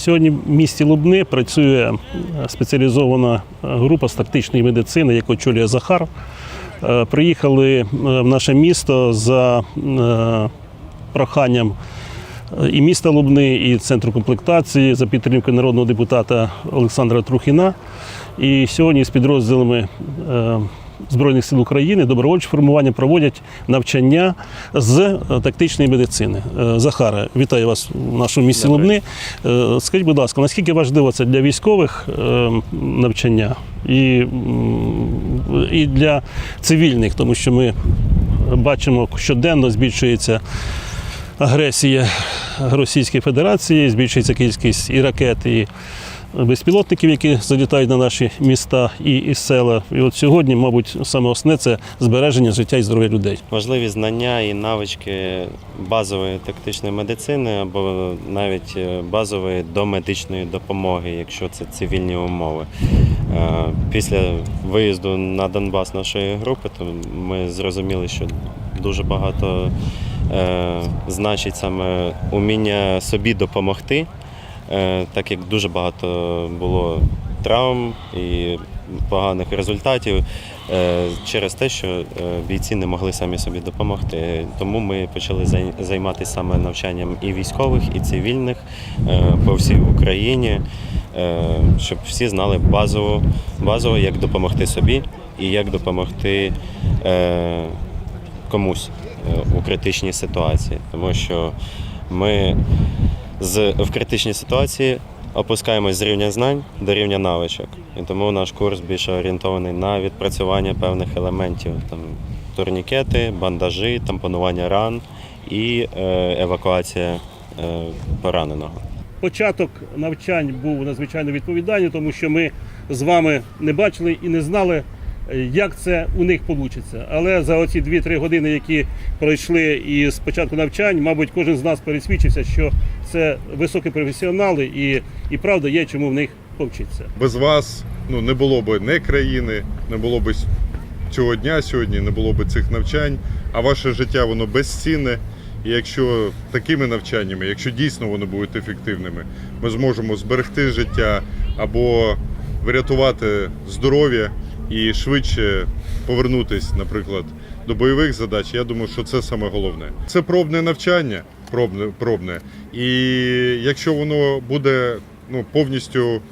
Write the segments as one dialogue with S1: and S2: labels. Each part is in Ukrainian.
S1: Сьогодні в місті Лубни працює е, спеціалізована група з тактичної медицини, яку очолює Захар. Е, Приїхали е, в наше місто за е, проханням е, і міста Лубни, і центру комплектації за підтримкою народного депутата Олександра Трухіна. І сьогодні з підрозділами е, Збройних сил України добровольчі формування проводять навчання з е, тактичної медицини. Е, Захаре, вітаю вас в нашому місті Лубни. Е, Скажіть, будь ласка, наскільки важливо це для військових навчання і, і для цивільних, тому що ми бачимо, щоденно збільшується агресія Російської Федерації, збільшується кількість і ракет, і безпілотників, які залітають на наші міста і, села. І от сьогодні, мабуть, саме основне це збереження життя і здоров'я людей.
S2: Важливі знання і навички базової тактичної медицини або навіть е, базової домедичної допомоги, якщо це цивільні умови. Е, Після виїзду на Донбас нашої групи, то ми зрозуміли, що дуже багато е, значить саме уміння собі допомогти, так як дуже багато було травм і поганих результатів е, через те, що е, бійці не могли самі собі допомогти. Тому ми почали займатися саме навчанням і військових, і цивільних е, по всій Україні, е, щоб всі знали базово, базово, як допомогти собі і як допомогти е, комусь е, у критичній ситуації. Тому що ми з, в критичній ситуації опускаємось з рівня знань до рівня навичок. І тому наш курс більше орієнтований на відпрацювання певних елементів, там турнікети, бандажі, тампонування ран і е, евакуація е, пораненого.
S1: Початок навчань був надзвичайно відповідальний, тому що ми з вами не бачили і не знали, як це у них вийде. Але за оці 2-3 години, які пройшли із початку навчань, мабуть, кожен з нас пересвідчився, що це високі професіонали і, і правда є чому в них повчитися.
S3: без вас ну, не було б не країни, не було б цього дня сьогодні, не було б цих навчань, а ваше життя воно безцінне. І якщо такими навчаннями, якщо дійсно вони будуть ефективними, ми зможемо зберегти життя або врятувати здоров'я і швидше повернутись, наприклад, до бойових задач, я думаю, що це саме головне. Це пробне навчання, пробне, пробне. І якщо воно буде ну, повністю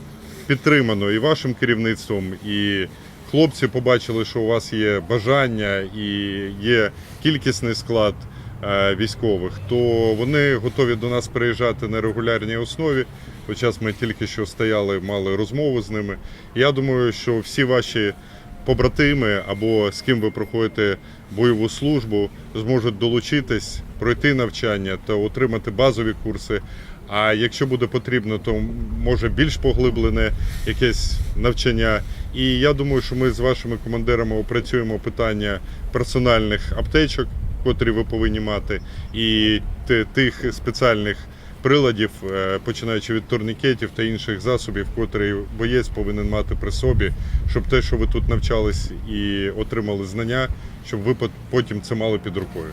S3: підтримано і вашим керівництвом, і хлопці побачили, що у вас є бажання і є кількісний склад е, військових, то вони готові до нас приїжджати на регулярній основі. Час ми тільки що стояли, мали розмову з ними. Я думаю, що всі ваші побратими або з ким ви проходите бойову службу, зможуть долучитись, пройти навчання та отримати базові курси. А якщо буде потрібно, то може більш поглиблене якесь навчання. І я думаю, що ми з вашими командирами опрацюємо питання персональних аптечок, котрі ви повинні мати, і тих спеціальних приладів, е, починаючи від турнікетів та інших засобів, котрі боєць повинен мати при собі, щоб те, що ви тут навчались і отримали знання, щоб ви потім це мали під рукою.